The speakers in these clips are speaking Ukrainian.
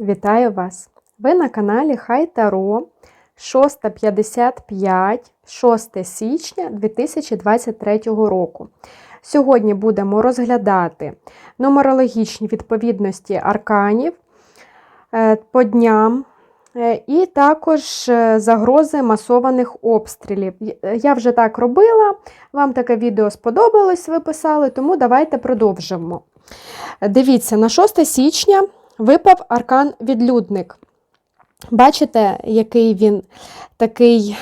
Вітаю вас! Ви на каналі Хай Таро 6.55, 6 січня 2023 року. Сьогодні будемо розглядати нумерологічні відповідності арканів е, по дням е, і також е, загрози масованих обстрілів. Я вже так робила, вам таке відео сподобалось, ви писали, тому давайте продовжимо. Дивіться, на 6 січня випав аркан відлюдник. Бачите, який він такий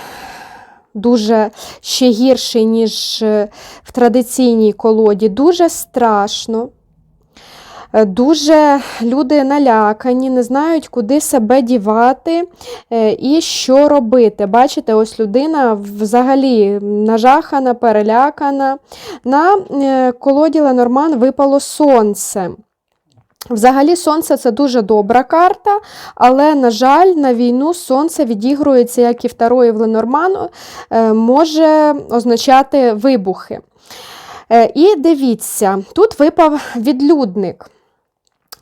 дуже ще гірший, ніж е, в традиційній колоді. Дуже страшно. Е, дуже люди налякані, не знають, куди себе дівати е, і що робити. Бачите, ось людина взагалі нажахана, перелякана. На колоді Ленорман випало сонце. Взагалі, сонце це дуже добра карта, але, на жаль, на війну сонце відігрується, як і второї в Ленорману, е, може означати вибухи. Е, і дивіться, тут випав відлюдник.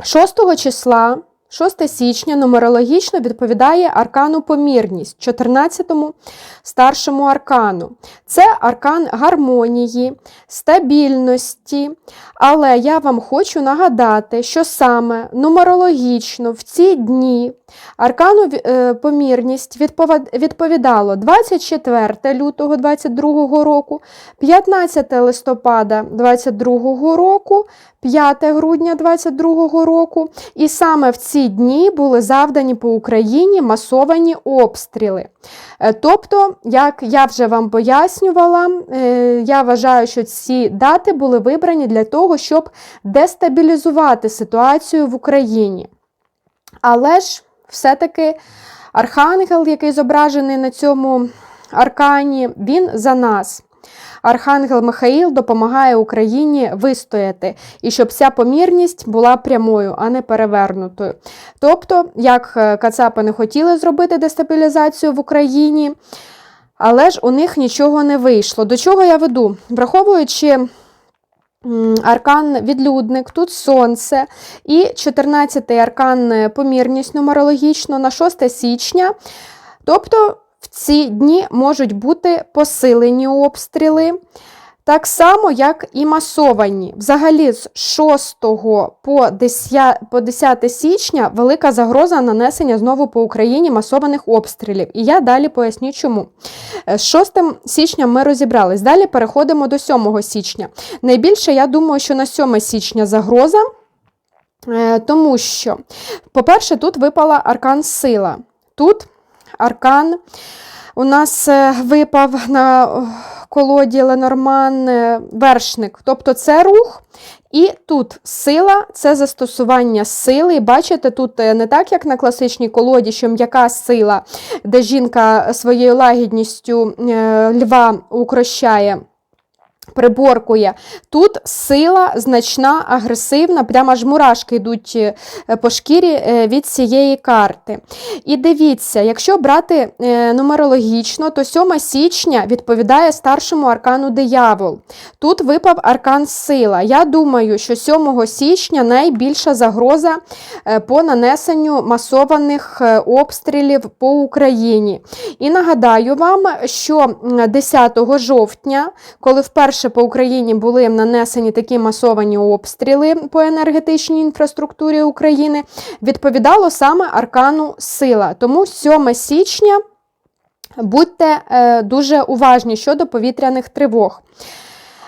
6 числа 6 січня нумерологічно відповідає аркану помірність, 14-му старшому аркану. Це аркан гармонії, стабільності. Але я вам хочу нагадати, що саме нумерологічно в ці дні аркану е, помірність відповідало 24 лютого 2022 року, 15 листопада 2022 року, 5 грудня 2022 року. І саме в ці дні були завдані по Україні масовані обстріли. Е, тобто, як я вже вам пояснювала, е, я вважаю, що ці дати були вибрані для того, щоб дестабілізувати ситуацію в Україні. Але ж все-таки архангел, який зображений на цьому аркані, він за нас. Архангел Михаїл допомагає Україні вистояти, і щоб ця помірність була прямою, а не перевернутою. Тобто, як е, Кацапи не хотіли зробити дестабілізацію в Україні, але ж у них нічого не вийшло. До чого я веду? Враховуючи. Аркан відлюдник, тут сонце. І 14-й аркан помірність нумерологічно на 6 січня. Тобто ці дні можуть бути посилені обстріли. Так само, як і масовані. Взагалі, з 6 по 10 по 10 січня велика загроза нанесення знову по Україні масованих обстрілів. І я далі поясню, чому. З 6 січня ми розібрались. Далі переходимо до 7 січня. Найбільше, я думаю, що на 7 січня загроза, е, тому що, по-перше, тут випала аркан сила. Тут аркан у нас е, випав на колоді Ленорман е, вершник. Тобто це рух. І тут сила це застосування сили. Бачите, тут е, не так, як на класичній колоді, що м'яка сила, де жінка своєю лагідністю льва укращає приборкує. Тут сила значна, агресивна, прямо ж мурашки йдуть е, по шкірі е, від цієї карти. І дивіться, якщо брати е, нумерологічно, то 7 січня відповідає старшому аркану диявол. Тут випав аркан сила. Я думаю, що 7 січня найбільша загроза по нанесенню масованих обстрілів по Україні. І нагадаю вам, що 10 жовтня, коли вперше Вперше по Україні були нанесені такі масовані обстріли по енергетичній інфраструктурі України, відповідало саме аркану сила. Тому 7 січня будьте е, дуже уважні щодо повітряних тривог.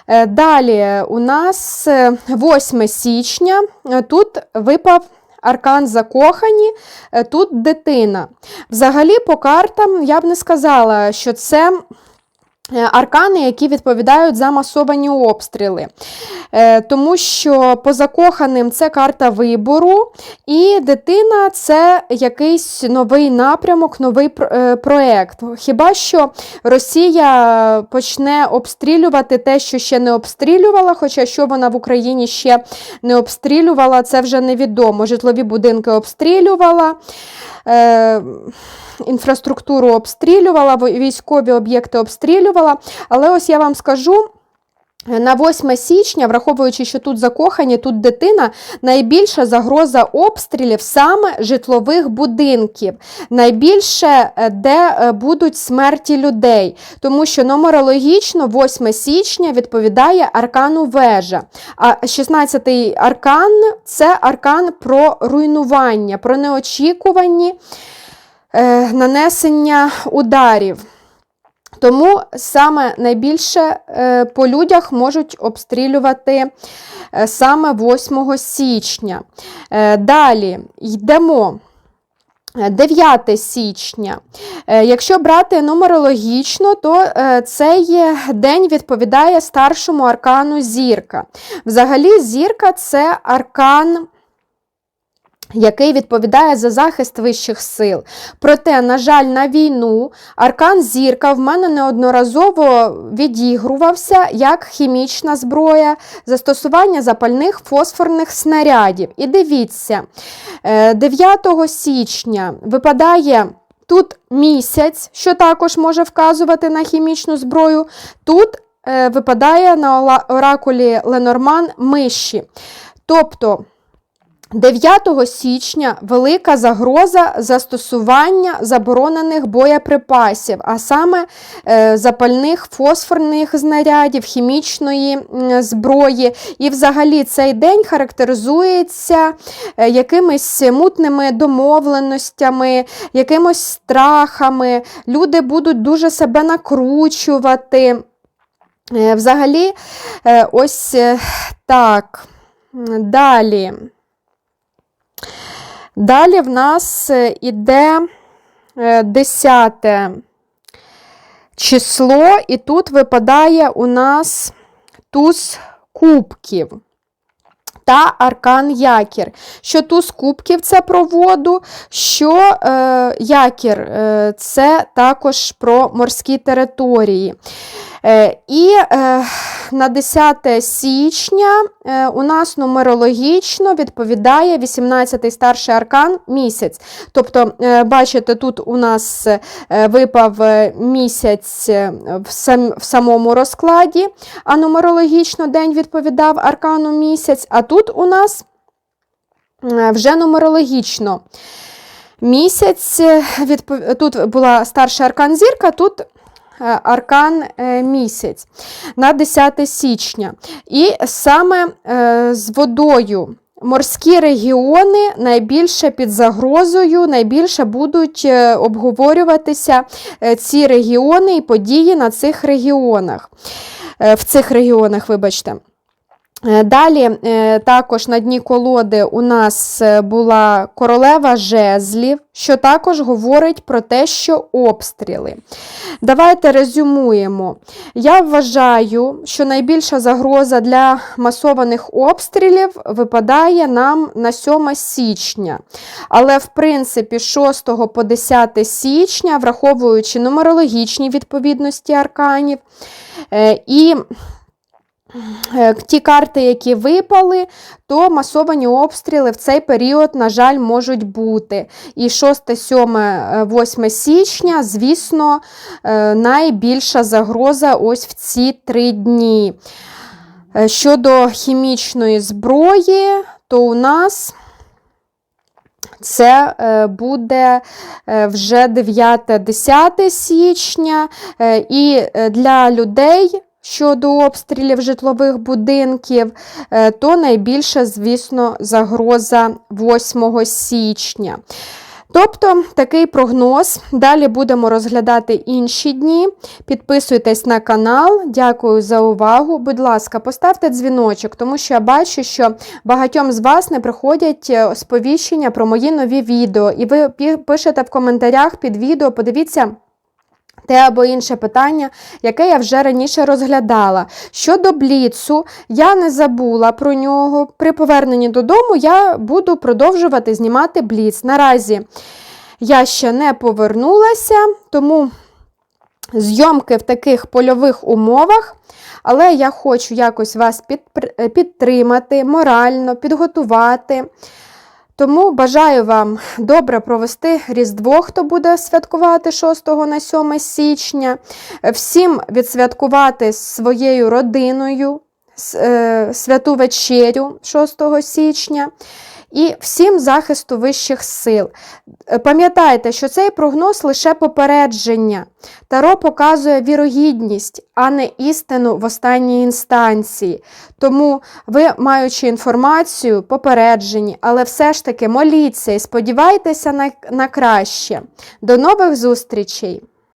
Е, далі у нас 8 е, січня тут випав. Аркан закохані, тут дитина. Взагалі, по картам я б не сказала, що це аркани, які відповідають за масовані обстріли. Е, тому що по закоханим це карта вибору, і дитина це якийсь новий напрямок, новий е, проєкт. Хіба що Росія почне обстрілювати те, що ще не обстрілювала, хоча що вона в Україні ще не обстрілювала, це вже невідомо. Житлові будинки обстрілювала інфраструктуру обстрілювала, військові об'єкти обстрілювала. Але ось я вам скажу. На 8 січня, враховуючи, що тут закохані, тут дитина, найбільша загроза обстрілів саме житлових будинків, найбільше е, де е, будуть смерті людей, тому що нумерологічно 8 січня відповідає аркану вежа. А 16-й аркан це аркан про руйнування, про неочікувані е, нанесення ударів. Тому саме найбільше е, по людях можуть обстрілювати е, саме 8 січня. Е, Далі йдемо. 9 січня. Якщо брати нумерологічно, то цей день відповідає старшому аркану зірка. Взагалі, зірка це аркан який відповідає за захист вищих сил. Проте, на жаль, на війну аркан зірка в мене неодноразово відігрувався як хімічна зброя, застосування запальних фосфорних снарядів. І дивіться, 9 е, січня випадає. Тут місяць, що також може вказувати на хімічну зброю. Тут е, випадає на оракулі Ленорман миші. Тобто 9 січня велика загроза застосування заборонених боєприпасів, а саме е, запальних фосфорних знарядів, хімічної зброї. І взагалі цей день характеризується е, якимись мутними домовленостями, якимось страхами. Люди будуть дуже себе накручувати. Е, взагалі, ось так. Далі. Далі в нас е, іде 10 е, число, і тут випадає у нас туз кубків. Та аркан якір. Що туз кубків це про воду, що е, якір е, це також про морські території. Е, і е, на 10 січня е, у нас нумерологічно відповідає 18-й старший аркан місяць. Тобто, бачите, тут у нас випав місяць в самому розкладі, а нумерологічно день відповідав аркану місяць, а тут у нас вже нумерологічно. Місяць, тут була старша аркан зірка, тут Е, аркан е, місяць на 10 січня. І саме е, з водою. Морські регіони найбільше під загрозою, найбільше будуть обговорюватися ці регіони і події на цих регіонах. В цих регіонах, вибачте. Е, далі е, також на дні колоди у нас е, була королева жезлів, що також говорить про те, що обстріли. Давайте резюмуємо. Я вважаю, що найбільша загроза для масованих обстрілів випадає нам на 7 січня. Але, в принципі, 6 по 10 січня, враховуючи нумерологічні відповідності арканів, і ті карти, які випали, то масовані обстріли в цей період, на жаль, можуть бути. І 6, 7, 8 січня, звісно, е, найбільша загроза ось в ці три дні. Е, щодо хімічної зброї, то у нас це буде вже 9-10 січня, і для людей щодо обстрілів житлових будинків, е, то найбільша, звісно, загроза 8 січня. Тобто такий прогноз. Далі будемо розглядати інші дні. Підписуйтесь на канал, дякую за увагу. Будь ласка, поставте дзвіночок, тому що я бачу, що багатьом з вас не приходять е, сповіщення про мої нові відео. І ви пишете в коментарях під відео, подивіться. Те або інше питання, яке я вже раніше розглядала. Щодо бліцу, я не забула про нього. При поверненні додому я буду продовжувати знімати бліц. Наразі я ще не повернулася, тому зйомки в таких польових умовах. Але я хочу якось вас підтримати, морально підготувати. Тому бажаю вам добре провести Різдво, хто буде святкувати 6 на 7 січня, всім відсвяткувати своєю родиною е, святу вечерю 6 січня і всім захисту вищих сил. Е, Пам'ятайте, що цей прогноз лише попередження. Таро показує вірогідність, а не істину в останній інстанції. Тому ви, маючи інформацію, попереджені, але все ж таки моліться і сподівайтеся на, на краще. До нових зустрічей!